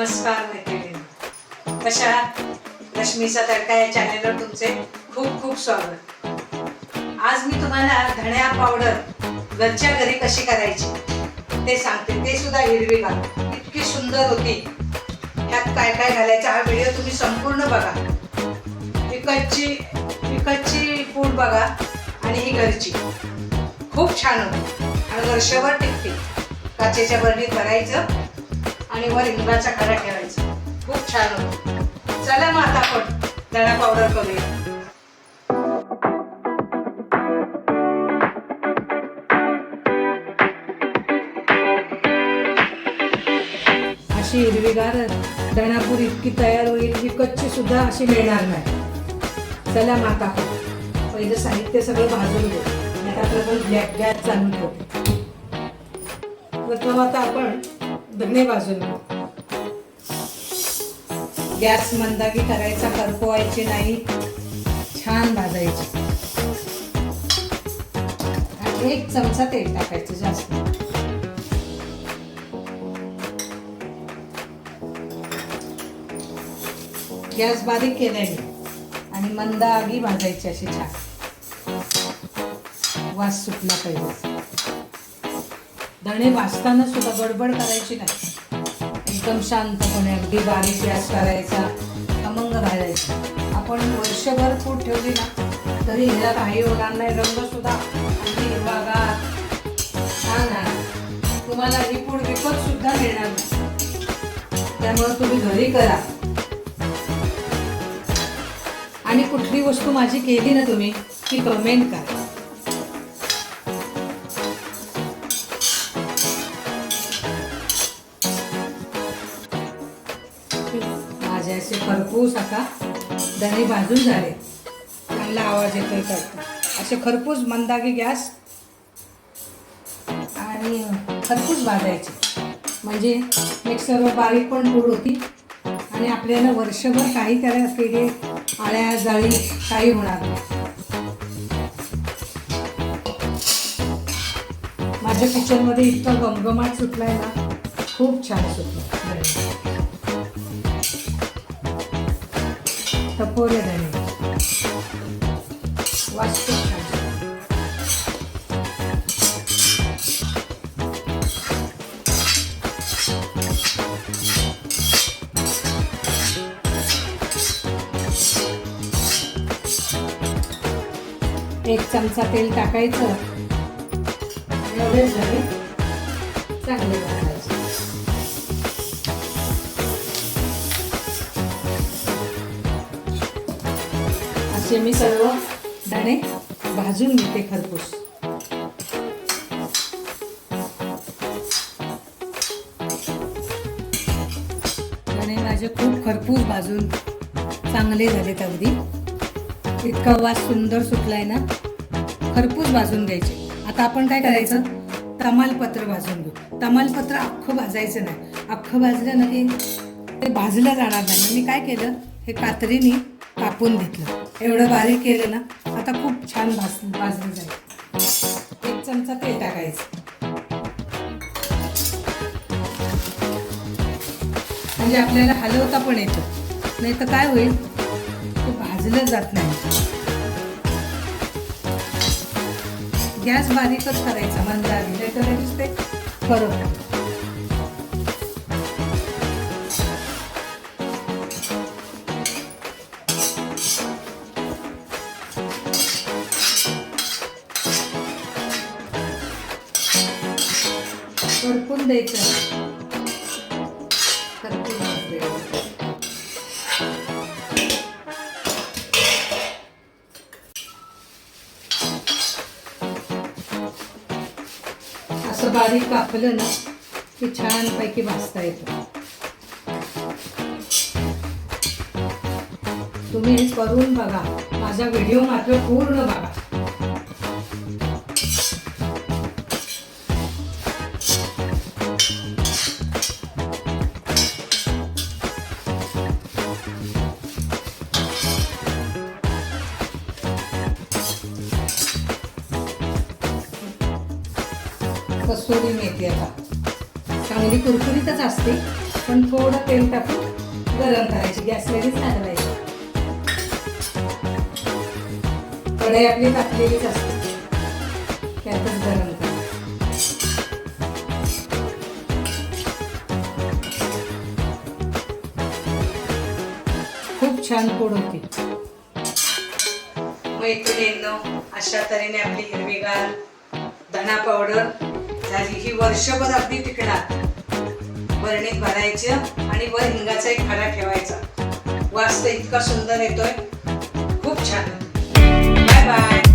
नमस्कार मैत्रिणी. कशा आहात? रश्मीचा तडका या चॅनेलवर तुमचे खूप खूप स्वागत. आज मी तुम्हाला धण्या पावडर घरच्या घरी कशी करायची ते सांगते. ते सुद्धा हिरवी घाल इतकी सुंदर होती. ह्यात काय काय घालायचं हा व्हिडिओ तुम्ही संपूर्ण बघा. विकतची विकतची पूड बघा आणि ही घरची. खूप छान होती. आणि वर्षभर टिकते. काचेच्या बरणीत भरायचं. आणि वर इंद्राच्या कड्या ठेवायचा खूप छान होतो. चला मग आता आपण धणा पावडर करूया. अशी हिरवीगार धणापूर इतकी तयार होईल विकतची सुद्धा अशी मिळणार नाही. चला माता पहिलं साहित्य सगळं भाजून घेऊ. आणि आता आपण गॅस चालू ठेवू. प्रथम आता आपण दोन्ही बाजूला गॅस मंदागी करायचा करपवायचे नाही. छान भाजायचे. आणि एक चमचा तेल टाकायचं जास्त. गॅस बारीक केलाय आणि मंद आगी भाजायची अशी छान. वास सुटला पाहिजे. धणे वाचताना सुद्धा गडबड करायची नाही. एकदम शांतपणे अगदी बारीक गॅस करायचा खमंग घालायचा आपण वर्षभर फूट ठेवली ना तरी ह्याला काही होणार नाही. रंग सुद्धा अगदी हिरवागार. छान आहे. तुम्हाला ही पूड विकत सुद्धा मिळणार नाही. त्यामुळे तुम्ही घरी करा. आणि कुठली वस्तू माझी केली ना तुम्ही ती कमेंट करा. असे खरपूस आता दही भाजून झाले. चांगला आवाज येतोय करता असे खरपूस मंदागी गॅस आणि खरपूस भाजायचे. म्हणजे मिक्सरवर बारीक पण पूड होती आणि आपल्याला वर्षभर काही त्याला किडे आळ्या जाळी काही होणार नाही. माझ्या किचनमध्ये इतका गमगमाट सुटलाय ना खूप छान सुटलं. टपोरे धणे वास खूप छान एक चमचा तेल टाकायचं. एवढेच झाले. चांगले बनवायचे असे मी सर्व दाणे भाजून घेते खरपूस. दाणे माझे खूप खरपूस भाजून चांगले झालेत अगदी. इतका वास सुंदर सुटलाय ना. खरपूस भाजून घ्यायचे. आता आपण काय करायचं? तमालपत्र भाजून घेऊ. तमालपत्र अख्खं भाजायचं नाही. अख्खं भाजलं ना की ते भाजलं जाणार नाही. मी काय केलं? हे कात्रीने कापून घेतलं. एवढं बारीक केलं ना आता खूप छान भाज भाजलं जाईल. एक चमचा तेल टाकायचं. म्हणजे आपल्याला हलवता पण येतं. नाही तर काय होईल? ते भाजलं जात नाही. गॅस बारीकच करायचा मंद आधी नाही तर दिसते बरोबर फरक द्यायचं. असं बारीक कापलं ना की छानपैकी भाजता येतं. तुम्ही हे करून बघा. माझा व्हिडिओ मात्र पूर्ण बघा. कसुरी मेथी आता. चांगली कुरकुरीतच असते पण थोडं तेल टाकून गरम करायची गॅस लगेच घालवायची कढई आपली तापलेलीच असते. त्यातच गरम करायची खूप छान पोड होती. मैत्रिणींनो अशा तऱ्हेने आपली हिरवीगार धना पावडर झाली ही वर्षभर अगदी टिकणार बरणीत भरायचं आणि वर हिंगाचा एक खडा ठेवायचा. वास तर इतका सुंदर येतोय. खूप छान. Bye bye